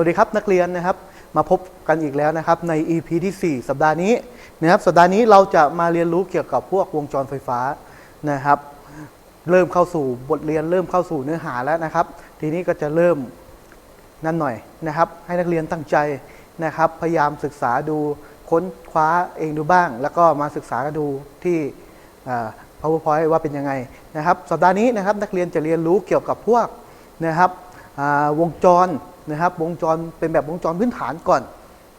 วัสดีครับนักเรียนนะครับมาพบกันอีกแล้วนะครับใน EP ที่ 4 สัปดาห์นี้นะครับสัปดาห์นี้เราจะมาเรียนรู้เกี่ยวกับพวกวงจรไฟฟ้านะครับ เริ่มเข้าสู่บทเรียนเริ่มเข้าสู่เนื้อหาแล้วนะครับ ทีนี้ก็จะเริ่มนั่นหน่อยนะครับ ให้นักเรียนตั้งใจนะครับ พยายามศึกษาดูค้นคว้าเองดูบ้าง แล้วก็มาศึกษาดูที่ powerpoint ว่าเป็นยังไงนะครับ สัปดาห์นี้นะครับนักเรียนจะเรียนรู้เกี่ยวกับพวกนะครับวงจร นะครับวงจรเป็นแบบวงจรพื้นฐานก่อน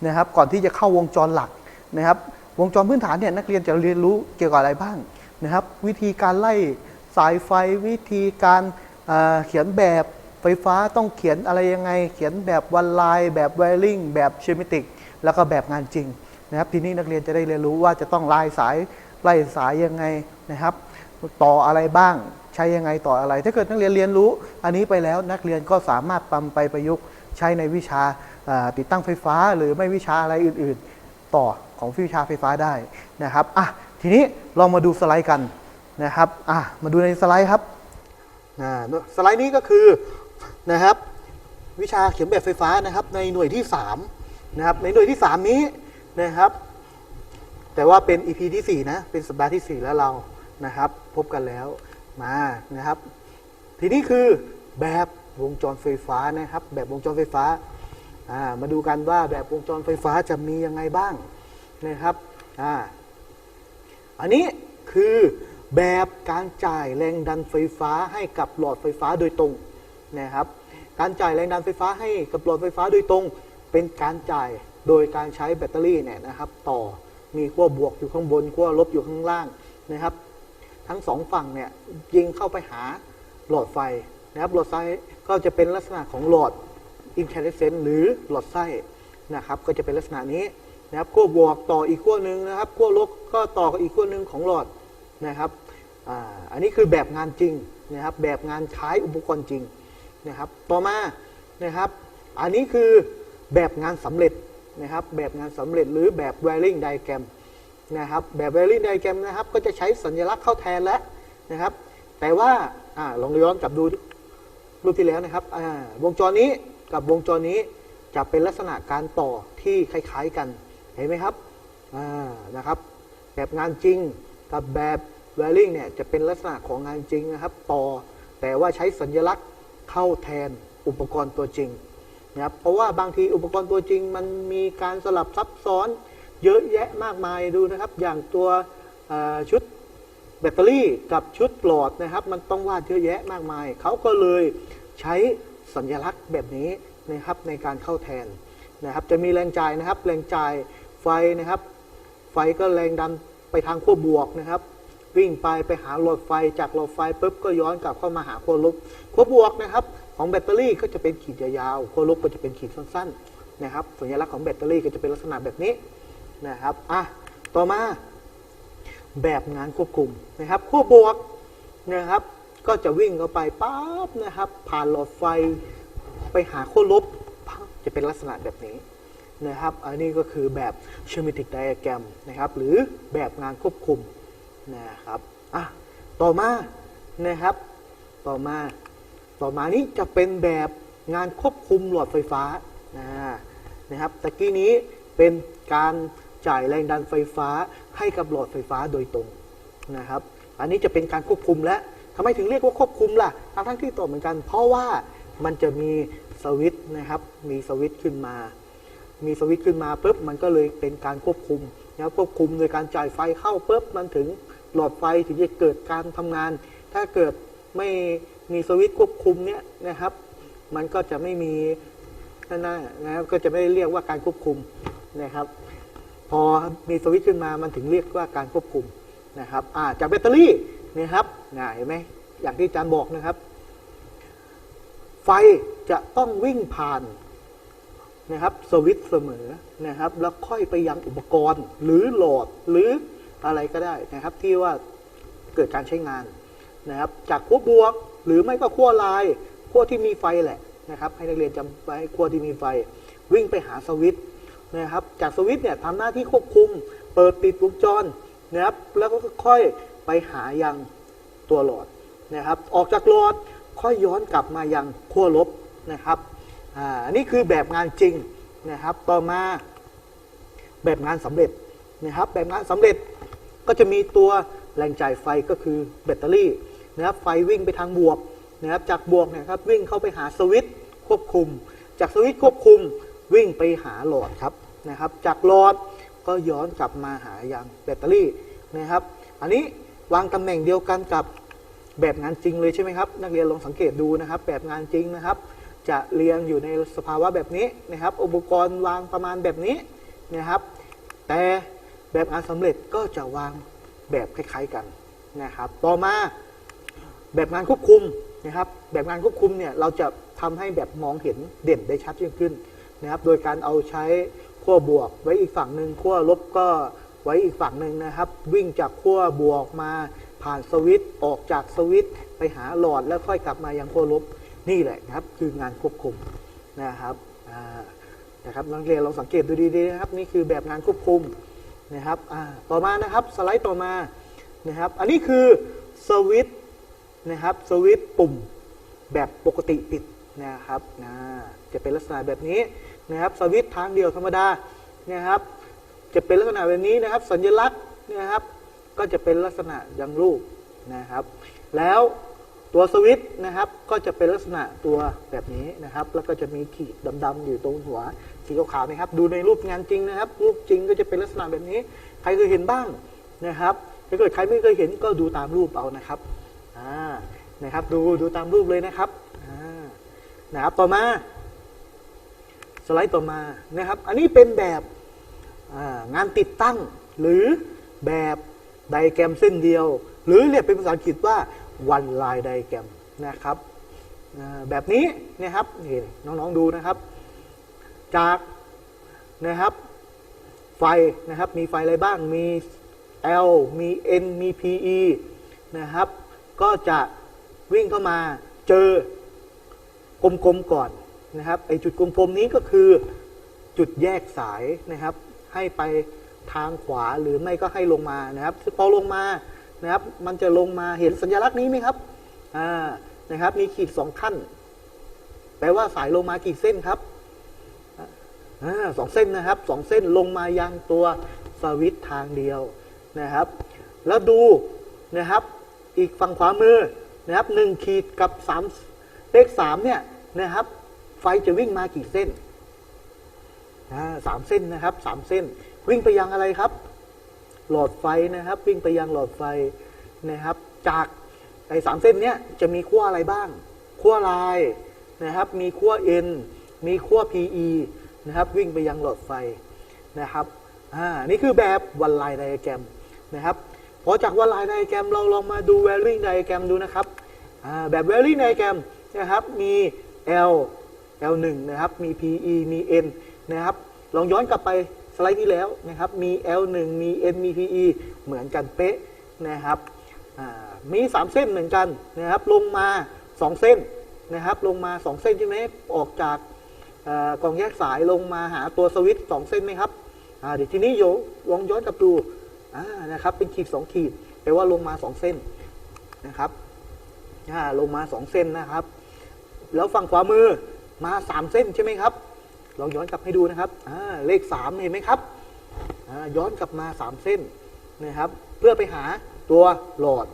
นะครับก่อนที่จะเข้าวงจรหลักนะครับ วงจรพื้นฐานเนี่ยนักเรียนจะเรียนรู้เกี่ยวกับอะไรบ้างนะครับ วิธีการไล่สายไฟวิธีการอ่าเขียนแบบไฟฟ้าต้องเขียนอะไรยังไง เขียนแบบวันไลน์แบบไวริงแบบเชมิติก แล้วก็แบบงานจริงนะครับทีนี้นักเรียนจะได้เรียนรู้ว่าจะต้องไล่สายไล่สายยังไงนะครับ ต่ออะไรบ้างใช้ยังไงต่ออะไร ถ้าเกิดนักเรียนเรียนรู้ อันนี้ไปแล้วนักเรียนก็สามารถนำไปประยุกต์ ใช้ในวิชาติดตั้งไฟฟ้า หรือไม่วิชาอะไรอื่นๆ ต่อของวิชาไฟฟ้าได้นะครับอะทีนี้เรามาดูสไลด์กันนะครับอะมาดูในสไลด์ครับอ่าสไลด์นี้ก็คือนะครับวิชาเขียนแบบไฟฟ้านะครับในหน่วยที่3นะครับในหน่วยที่ 3 นี้นะครับแต่ว่าเป็น EP ที่ 4 นะ เป็นสัปดาห์ที่ 4 แล้วเรานะครับ พบกันแล้วมานะครับ ทีนี้คือแบบ วงจรไฟฟ้านะครับ แบบวงจรไฟฟ้าามาดูกันว่าแบบวงจรไฟฟ้าจะมียังไงบ้างนะครับออันนี้คือแบบการจ่ายแรงดันไฟฟ้าให้กับหลอดไฟฟ้าโดยตรงนะครับ การจ่ายแรงดันไฟฟ้าให้กับหลอดไฟฟ้าโดยตรง เป็นการจ่ายโดยการใช้แบตเตอรี่เนี่ยนะครับ ต่อมีขั้วบวกอยู่ข้างบนขั้วลบอยู่ข้างล่างนะครับ ทั้งสองฝั่งเนี่ยยิงเข้าไปหาหลอดไฟนะครับหลอดไฟ ก็จะเป็นลักษณะของหลอดอินแค s เซนหรือหลอดไส้นะครับ ก็จะเป็นลักษณะนี้นะครับขั้วบวกต่ออีกขั้วหนึ่งนะครับขั้วลบก็ต่อกับอีกขั้วหนึ่งของหลอดนะครับอันนี้คือแบบงานจริงนะครับ แบบงานคล้ายอุปกรณ์จริงนะครับ ต่อมานะครับ อันนี้คือแบบงานสำเร็จนะครับ แบบงานสำเร็จหรือแบบ wiring diagram นะครับ แบบเวลินไดแกรมนะครับ ก็จะใช้สัญลักษณ์เข้าแทนแล้วนะครับ แต่ว่าอาลองย้อนกลับดู รูปที่แล้วนะครับอ่าวงจรนี้กับวงจรนี้จะเป็นลักษณะการต่อที่คล้าย ๆกัน เห็นไหมครับอ่านะครับ แบบงานจริงกับแบบเวลิงเนี่ยจะเป็นลักษณะของงานจริงนะครับ ต่อแต่ว่าใช้สัญลักษณ์เข้าแทนอุปกรณ์ตัวจริงนะครับเพราะว่าบางทีอุปกรณ์ตัวจริง มันมีการสลับซับซ้อนเยอะแยะมากมายดูนะครับ อย่างตัวชุด แบตเตอรี่กับชุดหลอดนะครับ มันต้องวาดเยอะแยะมากมาย เขาก็เลยใช้สัญลักษณ์แบบนี้นะครับในการเข้าแทนนะครับ จะมีแรงจ่ายนะครับ แรงจ่ายไฟนะครับ ไฟก็แรงดันไปทางขั้วบวกนะครับ วิ่งไปไปหาหลอดไฟจากหลอดไฟปุ๊บก็ย้อนกลับเข้ามาหาขั้วลบขั้วบวกนะครับ ของแบตเตอรี่ก็จะเป็นขีดยาวๆขั้วลบก็จะเป็นขีดสั้นๆนะครับ สัญลักษณ์ของแบตเตอรี่ก็จะเป็นลักษณะแบบนี้นะครับอะต่อมา แบบงานควบคุมนะครับขั้วบวกนะครับ ก็จะวิ่งเข้าไปปั๊บนะครับ ผ่านหลอดไฟไปหาขั้วลบจะเป็นลักษณะแบบนี้นะครับ อันนี้ก็คือแบบ schematic diagram นะครับ หรือแบบงานควบคุมนะครับอะต่อมานะครับ ต่อมา ต่อมานี้จะเป็นแบบงานควบคุมหลอดไฟฟ้านะนะครับตะกี้นี้เป็นการ จ่ายแรงดันไฟฟ้าให้กับหลอดไฟฟ้าโดยตรงนะครับอันนี้จะเป็นการควบคุมและทำไมถึงเรียกว่าควบคุมล่ะทั้งทั้งที่ต่อเหมือนกัน เพราะว่ามันจะมีสวิตนะครับมีสวิตขึ้นมา มีสวิตขึ้นมาปุ๊บมันก็เลยเป็นการควบคุมนะครับควบคุมโดยการจ่ายไฟเข้าปุ๊บมันถึงหลอดไฟถึงจะเกิดการทำงาน ถ้าเกิดไม่มีสวิตควบคุมเนี่ยนะครับ มันก็จะไม่มีนั่นนะนะก็จะไม่ได้เรียกว่าการควบคุมนะครับ พอมีสวิตช์ขึ้นมามันถึงเรียกว่าการควบคุมนะครับาจากแบตเตอรี่นะครับเห็นไหมอย่างที่อาจารย์บอกนะครับ ไฟจะต้องวิ่งผ่านนะครับสวิตช์เสมอนะครับ แล้วค่อยไปยังอุปกรณ์ หรือโหลดหรืออะไรก็ได้นะครับ ที่ว่าเกิดการใช้งานนะครับ จากขั้วบวกหรือไม่ก็ขั้วลายขั้วที่มีไฟแหละนะครับ ให้นักเรียนจำไว้ขั้วที่มีไฟ วิ่งไปหาสวิตช์ นะครับจากสวิตช์เนี่ยทำหน้าที่ควบคุม เปิดปิดวงจรนะครับแล้วก็ค่อยไปหายังตัวหลอดนะครับ ออกจากหลอดค่อยย้อนกลับมายังขั้วลบนะครับอ่านนี้คือแบบงานจริงนะครับ ต่อมาแบบงานสำเร็จนะครับ แบบงานสำเร็จก็จะมีตัวแรงจ่ายไฟก็คือแบตเตอรี่นะครับไฟวิ่งไปทางบวกนะครับจากบวกเนะครับวิ่งเข้าไปหาสวิตช์ควบคุม จากสวิตช์ควบคุม วิ่งไปหาหลอดครับนะครับ จากหลอดก็ย้อนกลับมาหายางแบตเตอรี่นะครับ อันนี้วางตำแหน่งเดียวกันกับแบบงานจริงเลยใช่ไหมครับ นักเรียนลองสังเกตดูนะครับ แบบงานจริงนะครับ จะเรียงอยู่ในสภาวะแบบนี้นะครับ อุปกรณ์วางประมาณแบบนี้นะครับ แต่แบบงานสำเร็จก็จะวางแบบคล้ายๆกันนะครับ ต่อมาแบบงานควบคุมนะครับ แบบงานควบคุมเนี่ยเราจะทำให้แบบมองเห็นเด่นได้ชัดยิ่งขึ้น นะครับ โดยการเอาใช้ขั้วบวกไว้อีกฝั่งหนึ่งขั้วลบก็ไว้อีกฝั่งหนึ่งนะครับ วิ่งจากขั้วบวกมาผ่านสวิตช์ออกจากสวิตช์ไปหาหลอดแล้วค่อยกลับมายังขั้วลบนี่แหละนะครับ คืองานควบคุมนะครับนะครับนักเรียนลองสังเกตดูดีๆนะครับนี่คือแบบงานควบคุมนะครับต่อมานะครับสไลด์ต่อมานะครับอันนี้คือสวิตช์นะครับสวิตช์ปุ่มแบบปกติปิดนะครับนะ จะเป็นลักษณะแบบนี้นะครับสวิตช์ทางเดียวธรรมดานะครับจะเป็นลักษณะแบบนี้นะครับ สัญลักษณ์นะครับก็จะเป็นลักษณะอยังรูปนะครับ แล้วตัวสวิตช์นะครับก็จะเป็นลักษณะตัวแบบนี้นะครับ แล้วก็จะมีขีดดำๆอยู่ตรงหัวสีขาวๆนะครับ ดูในรูปงานจริงนะครับ รูปจริงก็จะเป็นลักษณะแบบนี้ ใครเคยเห็นบ้างนะครับถ้าเกิดใครไม่เคยเห็นก็ดูตามรูปเอานะครับอ่านะครับ ดูดูตามรูปเลยนะครับอ่านะครับต่อมา สไลด์ต่อมานะครับ อันนี้เป็นแบบางานติดตั้ง หรือแบบไดแกรมเส้นเดียว หรือเรียกเป็นภาษาอังกฤษว่า one line diagram นะครับแบบนี้นะครับนี่น้องๆดูนะครับ จากนะครับไฟนะครับมีไฟอะไรบ้างมี L มี N มี PE นะครับ ก็จะวิ่งเข้ามาเจอกลมๆก่อน นะครับไอจุดกลมๆนี้ก็คือจุดแยกสายนะครับ ให้ไปทางขวาหรือไม่ก็ให้ลงมานะครับพอลงมานะครับ มันจะลงมาเห็นสัญลักษณ์นี้ไหมครับอ่านะครับ มีขีดสองขั้น แปลว่าสายลงมากี่เส้นครับอ่าสองเส้นนะครับสองเส้นลงมายังตัวสวิตทางเดียวนะครับ แล้วดูนะครับ อีกฝั่งขวามือนะครับหนึ่งขีดกับสามเลขสามเนี่ยนะครับ ไฟจะวิ่งมากี่เส้นสามเส้นนะครับสามเส้น วิ่งไปยังอะไรครับ หลอดไฟนะครับ วิ่งไปยังหลอดไฟนะครับ จากไอ้สามเส้นเนี้ยจะมีขั้วอะไรบ้างขั้วลายนะครับ มีขั้ว N มีขั้ว PE นะครับ วิ่งไปยังหลอดไฟนะครับอ่านี่คือแบบวันลน์ไดอะแกรมนะครับพอจากวันลน์ไดอะแกรมเราลองมาดู wearing diagram ดูนะครับอ่าแบบ wearing diagram นะครับมี L L1 นะครับ มี PE มี N นะครับ ลองย้อนกลับไปสไลด์ที่แล้วนะครับ มี L1 มี N มี PE เหมือนกันเป๊ะนะครับอ่ามี 3 เส้นเหมือนกันนะครับ ลงมา 2 เส้นนะครับ ลงมา 2 เส้นใช่ไหมออกจากอกองแยกสายลงมาหาตัวสวิตช์สองเส้นไหมครับเดี๋ยวทีนี้โยลองย้อนกลับดูนะครับ เป็นขีด 2 ขีดแปลว่าลงมา 2 เส้นนะครับลงมา 2 เส้นนะครับ แล้วฝั่งขวามือ มาสามเส้นใช่ไหมครับลองย้อนกลับให้ดูนะครับเลขสามเห็นไหมครับย้อนกลับมาสามเส้นนะครับ เพื่อไปหาตัวหลอด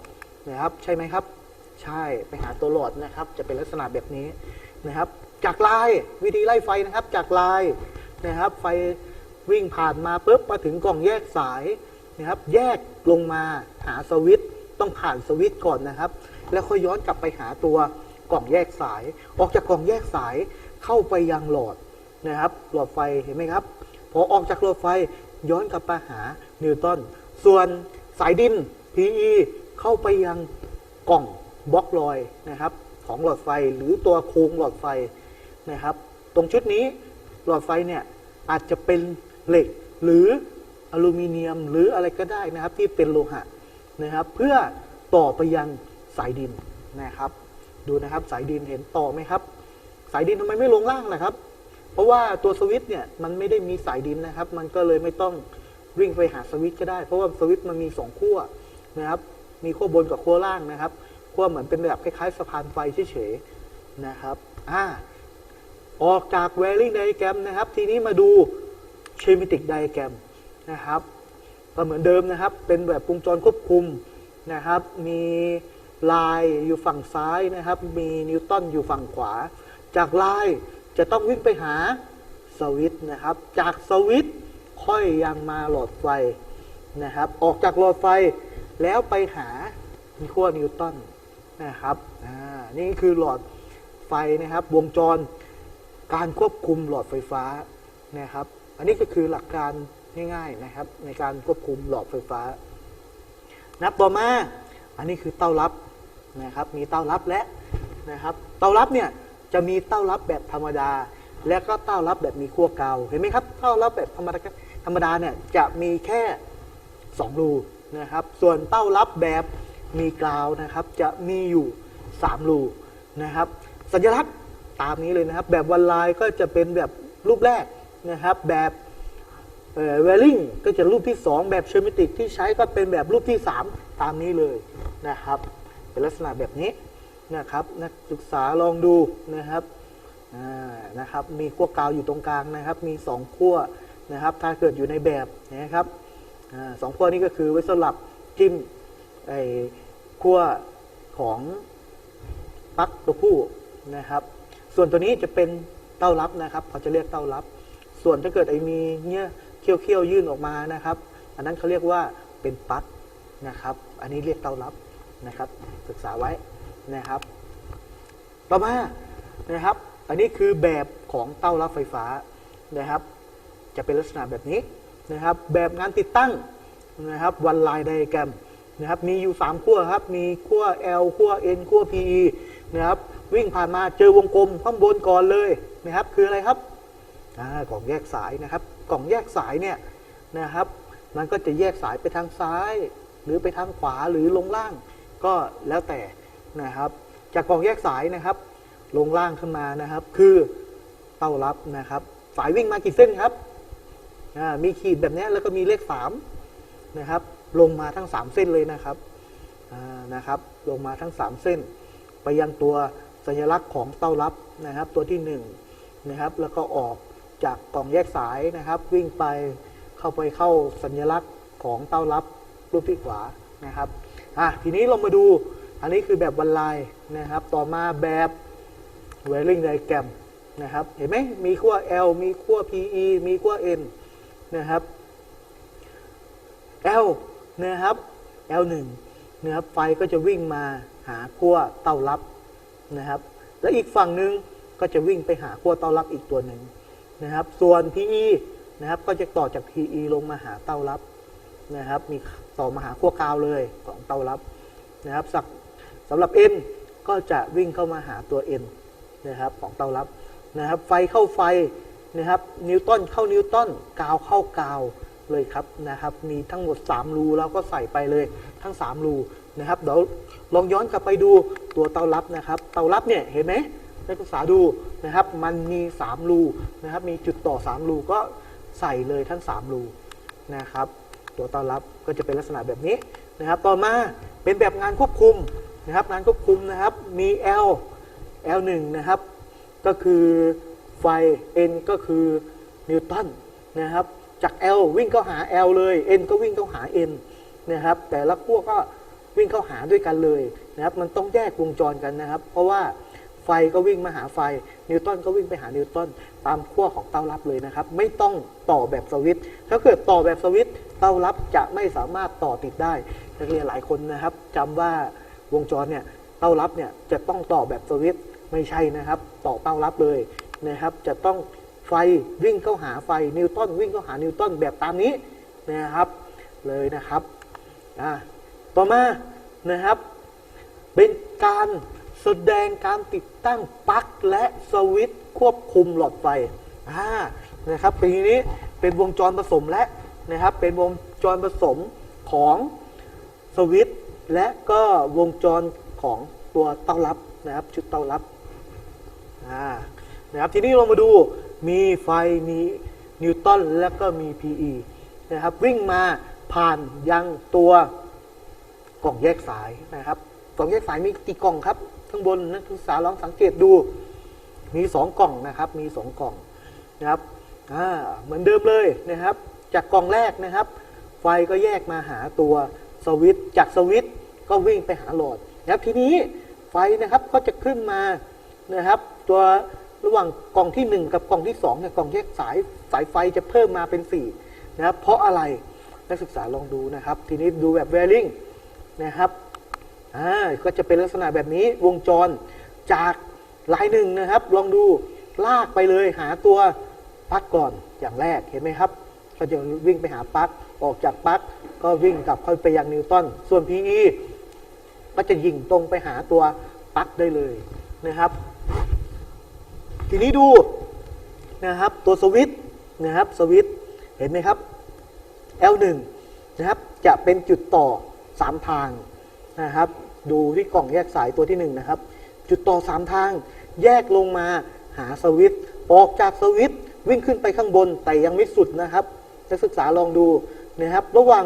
นะครับ ใช่ไหมครับ ใช่ไปหาตัวหลอดนะครับ จะเป็นลักษณะแบบนี้นะครับ จากลายวิธีไล่ไฟนะครับ จากลายนะครับ ไฟวิ่งผ่านมาปุ๊บมาถึงกล่องแยกสายนะครับ แยกลงมาหาสวิตต้องผ่านสวิตก่อนนะครับ แล้วค่อยย้อนกลับไปหาตัว กล่องแยกสาย ออกจากกล่องแยกสายเข้าไปยังหลอดนะครับ หลอดไฟเห็นไหมครับ พอออกจากหลอดไฟย้อนกลับไปหานิวตันส่วนสายดิน PE เข้าไปยังกล่องบล็อกลอยนะครับ ของหลอดไฟหรือตัวโครงหลอดไฟนะครับ ตรงชุดนี้หลอดไฟเนี่ยอาจจะเป็นเหล็กหรืออลูมิเนียมหรืออะไรก็ได้นะครับที่เป็นโลหะนะครับ เพื่อต่อไปยังสายดินนะครับ ดูนะครับ สายดินเห็นต่อไหมครับ สายดินทำไมไม่ลงล่างล่ะครับ เพราะว่าตัวสวิตช์เนี่ยมันไม่ได้มีสายดินนะครับ มันก็เลยไม่ต้องวิ่งไปหาสวิตช์ก็ได้ เพราะว่าสวิตช์มันมีสองขั้วนะครับ มีขั้วบนกับขั้วล่างนะครับขั้วเหมือนเป็นแบบคล้ายๆสะพานไฟเฉยๆนะครับอ่าออกจาก Wiring Diagram นะครับ ทีนี้มาดู Schematic Diagram นะครับก็เหมือนเดิมนะครับ เป็นแบบวงจรควบคุมนะครับ มี ลายอยู่ฝั่งซ้ายนะครับ มีนิวตันอยู่ฝั่งขวา จากลายจะต้องวิ่งไปหาสวิตนะครับ จากสวิตค่อยยังมาหลอดไฟนะครับ ออกจากหลอดไฟแล้วไปหาขั้วนิวตันนะครับนี่คือหลอดไฟนะครับ วงจรการควบคุมหลอดไฟฟ้านะครับ อันนี้ก็คือหลักการง่ายๆนะครับ ในการควบคุมหลอดไฟฟ้า นับต่อมา อันนี้คือเต้ารับนะครับมีเต้ารับและนะครับเต้ารับเนี่ยจะมีเต้ารับแบบธรรมดา และก็เต้ารับแบบมีขั้วเกาเห็นไหมครับเต้ารับแบบธรรมดาธรรมดาเนี่ยจะมีแค่ 2 รูนะครับ ส่วนเต้ารับแบบมีกาวนะครับจะมีอยู่3รูนะครับ สัญลักษณ์ตามนี้เลยนะครับ แบบวันลายก็จะเป็นแบบรูปแรกนะครับ แบบ เวลลิงก็จะรูปที่ 2 แบบเชอร์มิติกที่ใช้ก็เป็นแบบรูปที่ 3 ตามนี้เลยนะครับ เป็นลักษณะแบบนี้นะครับนักศึกษาลองดูนะครับนะครับ มีขั้วกาวอยู่ตรงกลางนะครับ มี 2 ขั้วนะครับ ถ้าเกิดอยู่ในแบบนะครับอสองขั้วนี้ก็คือไว้สำหรับจิ้มไอ้ขั้วของปลั๊กตัวผู้นะครับ ส่วนตัวนี้จะเป็นเต้ารับนะครับเขาจะเรียกเต้ารับ ส่วนถ้าเกิดไอ้มีเงี้ย เขี้ยวๆยื่นออกมานะครับ อันนั้นเขาเรียกว่าเป็นปั๊กนะครับ อันนี้เรียกเต้ารับนะครับ ศึกษาไว้นะครับ ต่อมานะครับ อันนี้คือแบบของเต้ารับไฟฟ้านะครับ จะเป็นลักษณะแบบนี้นะครับ แบบงานติดตั้งนะครับวันลายไดแกรมนะครับ มีอยู่ 3 ขั้วครับ มีขั้ว L ขั้ว N ขั้ว PE นะครับ วิ่งผ่านมาเจอวงกลมข้างบนก่อนเลยนะครับ คืออะไรครับอ่ากล่องแยกสายนะครับ กล่องแยกสายเนี่ยนะครับ มันก็จะแยกสายไปทางซ้าย หรือไปทางขวาหรือลงล่างก็แล้วแต่นะครับ จากกล่องแยกสายนะครับ ลงล่างขึ้นมานะครับ คือเต้ารับนะครับ สายวิ่งมากี่เส้นครับมีขีดแบบนี้แล้วก็มีเลขสามนะครับ ลงมาทั้งสามเส้นเลยนะครับนะครับ ลงมาทั้งสามเส้น ไปยังตัวสัญลักษณ์ของเต้ารับนะครับ ตัวที่หนึ่งนะครับ แล้วก็ออก จากกล่องแยกสายนะครับ วิ่งไปเข้าไปเข้าสัญลักษณ์ของเต้ารับรูปที่ขวานะครับอะทีนี้เรามาดูอันนี้คือแบบบรรลัยนะครับ ต่อมาแบบ Wiring Diagram นะครับ เห็นไหมมีขั้ว L มีขั้ว PE มีขั้ว N นะครับ L นะครับ L1 นะครับไฟก็จะวิ่งมาหาขั้วเต้ารับนะครับ และอีกฝั่งหนึ่งก็จะวิ่งไปหาขั้วเต้ารับอีกตัวหนึ่ง นะครับ ส่วน PE นะครับ ก็จะต่อจาก PE ลงมาหาเต้ารับนะครับ มีต่อมาหาขั้วกาวเลยของเต้ารับนะครับสักสำหรับ N ก็จะวิ่งเข้ามาหาตัว N นะครับของเต้ารับนะครับ ไฟเข้าไฟนะครับ นิวตันเข้านิวตันกาวเข้ากาวเลยครับนะครับ มีทั้งหมด 3 รูเราก็ใส่ไปเลยทั้ง 3 รูนะครับ เดี๋ยวลองย้อนกลับไปดูตัวเตารับนะครับ เตารับเนี่ยเห็นไหม นักศึกษาดูนะครับ มันมี 3 รูนะครับ มีจุดต่อ 3 รูก็ใส่เลยทั้ง 3 รูนะครับ ตัวเตารับก็จะเป็นลักษณะแบบนี้นะครับ ต่อมาเป็นแบบงานควบคุมนะครับ งานควบคุมนะครับ มี L L1 นะครับ ก็คือไฟ N ก็คือนิวตันนะครับ จาก L วิ่งเข้าหา L เลย N ก็วิ่งเข้าหา N นะครับ แต่ละขั้วก็วิ่งเข้าหาด้วยกันเลยนะครับ มันต้องแยกวงจรกันนะครับ เพราะว่า ไฟก็วิ่งมาหาไฟ นิวตันก็วิ่งไปหานิวตันตามขั้วของเต้ารับเลยนะครับ ไม่ต้องต่อแบบสวิตช์ถ้าเกิดต่อแบบสวิตช์เต้ารับจะไม่สามารถต่อติดได้นักเรียนหลายคนนะครับจำว่าวงจรเนี่ยเต้ารับเนี่ยจะต้องต่อแบบสวิตช์ไม่ใช่นะครับ ต่อเต้ารับเลยนะครับ จะต้องไฟวิ่งเข้าหาไฟนิวตันวิ่งเข้าหานิวตันแบบตามนี้นะครับเลยนะครับต่อมานะครับเป็นการ แสดงการติดตั้งปลั๊กและสวิตช์ควบคุมหลอดไฟอ่านะครับปีนี้เป็นวงจรผสมและนะครับ เป็นวงจรผสมของสวิตช์และก็วงจรของตัวเตารับนะครับชุดเตารับอ่านะครับทีนี้เรามาดูมีไฟมีนิวตันและก็มี PE นะครับวิ่งมาผ่านยังตัวกล่องแยกสายนะครับ กล่องแยกสายมีกี่กล่องครับ ข้างบนนักศึกษาลองสังเกตดู มี 2 กล่องนะครับ มี 2 กล่องนะครับอ่าเหมือนเดิมเลยนะครับ จากกล่องแรกนะครับ ไฟก็แยกมาหาตัวสวิตจากสวิตก็วิ่งไปหาหลอดนะครับทีนี้ไฟนะครับก็จะขึ้นมานะครับ ตัวระหว่างกล่องทีหนึ่1 กับกล่องที่2เนี่ยกล่องแยกสายสายไฟจะเพิ่มมาเป็น4นะครับเพราะอะไรนักศึกษาลองดูนะครับ ทีนี้ดูแบบเวริงนะครับ อ่าก็จะเป็นลักษณะแบบนี้วงจรจากลายหนึ่งนะครับ ลองดูลากไปเลยหาตัวปลั๊กก่อนอย่างแรกเห็นไหมครับก็จะวิ่งไปหาปลั๊กออกจากปลั๊กก็วิ่งกลับเข้าไปยังนิวตันส่วน PE ก็จะยิงตรงไปหาตัวปลั๊กได้เลยนะครับ ทีนี้ดูนะครับตัวสวิต์นะครับสวิต์เห็นไหมครับ L1 นะครับจะเป็นจุดต่อ 3 ทางนะครับ ดูที่กล่องแยกสายตัวที่1นนะครับ จุดต่อ 3 ทาง แยกลงมาหาสวิตออกจากสวิตวิ่งขึ้นไปข้างบนแต่ยังไม่สุดนะครับนักศึกษาลองดูนะครับ ระหว่าง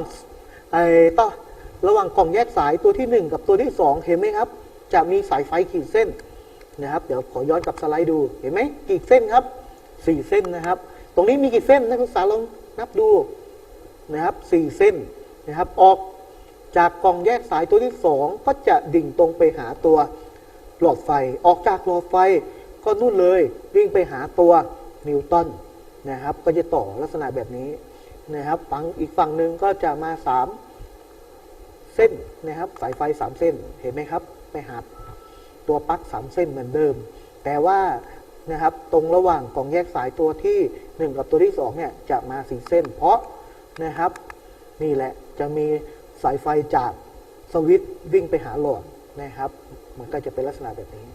ไอ้ต่อระหว่างกล่องแยกสายตัวที่ 1 กับตัวที่ 2 เห็นไหมครับ จะมีสายไฟขีดเส้นนะครับ เดี๋ยวขอย้อนกลับสไลด์ดูเห็นไหมกี่เส้นครับสี่เส้นนะครับ ตรงนี้มีกี่เส้นนักศึกษาลองนับดูนะครับสี่เส้นนะครับออก จากกล่องแยกสายตัวที่สองก็จะดิ่งตรงไปหาตัวหลอดไฟ ออกจากหลอดไฟก็นู่นเลยวิ่งไปหาตัวนิวตันนะครับ ก็จะต่อลักษณะแบบนี้นะครับฝั่งอีกฝั่งหนึ่งก็จะมาสามเส้นนะครับ สายไฟสามเส้นเห็นไหมครับ ไปหาตัวปลั๊กสามเส้นเหมือนเดิม แต่ว่านะครับตรงระหว่างกล่องแยกสายตัวที่หนึ่งกับตัวที่สองเนี่ยจะมาสี่เส้น เพราะนะครับนี่แหละจะมี สายไฟจากสวิตวิ่งไปหาหลอดนะครับ มันก็จะเป็นลักษณะแบบนี้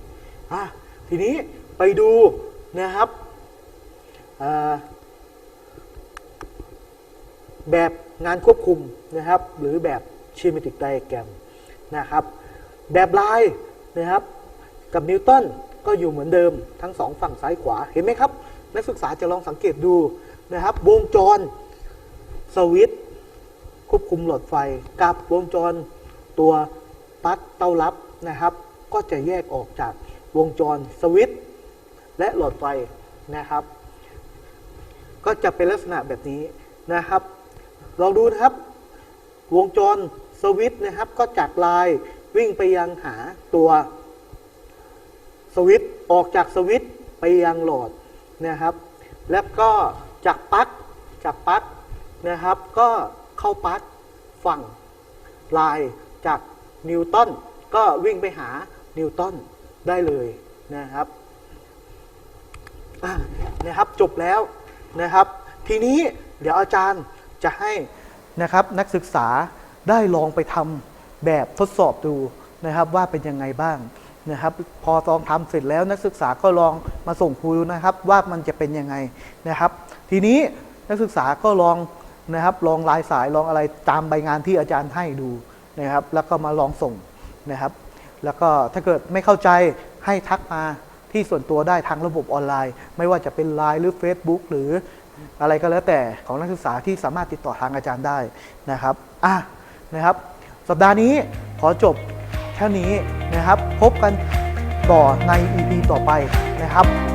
อะทีนี้ไปดูนะครับแบบงานควบคุมนะครับ หรือแบบชีมิติกไดแกรมนะครับ แบบลายนะครับ กับนิวตันก็อยู่เหมือนเดิมทั้งสองฝั่งซ้ายขวาเห็นไหมครับ นักศึกษาจะลองสังเกตดูนะครับ วงจรสวิตช์ ควบคุมหลอดไฟกับวงจรตัวปลั๊กเต้ารับนะครับ ก็จะแยกออกจากวงจรสวิตช์และหลอดไฟนะครับ ก็จะเป็นลักษณะแบบนี้นะครับ ลองดูนะครับ วงจรสวิตช์นะครับ ก็จากลายวิ่งไปยังหาตัวสวิตช์ออกจากสวิตช์ไปยังหลอดนะครับ แล้วก็จากปลั๊กจากปลั๊กนะครับ ก็ เข้าปลั๊กฝั่งลายจากนิวตันก็วิ่งไปหานิวตันได้เลยนะครับนะครับจบแล้วนะครับ ทีนี้เดี๋ยวอาจารย์จะให้นะครับนักศึกษาได้ลองไปทำแบบทดสอบดูนะครับว่าเป็นยังไงบ้างนะครับ พอลองทำเสร็จแล้วนักศึกษาก็ลองมาส่งครูนะครับว่ามันจะเป็นยังไงนะครับ ทีนี้นักศึกษาก็ลอง นะครับลองลายสายลองอะไรตามใบงานที่อาจารย์ให้ดูนะครับ แล้วก็มาลองส่งนะครับ แล้วก็ถ้าเกิดไม่เข้าใจให้ทักมาที่ส่วนตัวได้ทางระบบออนไลน์ ไม่ว่าจะเป็น Line หรือ Facebook หรืออะไรก็แล้วแต่ของนักศึกษาที่สามารถติดต่อทางอาจารย์ได้นะครับอะนะครับ สัปดาห์นี้ขอจบแค่นี้นะครับ พบกันต่อใน EP ต่อไปนะครับ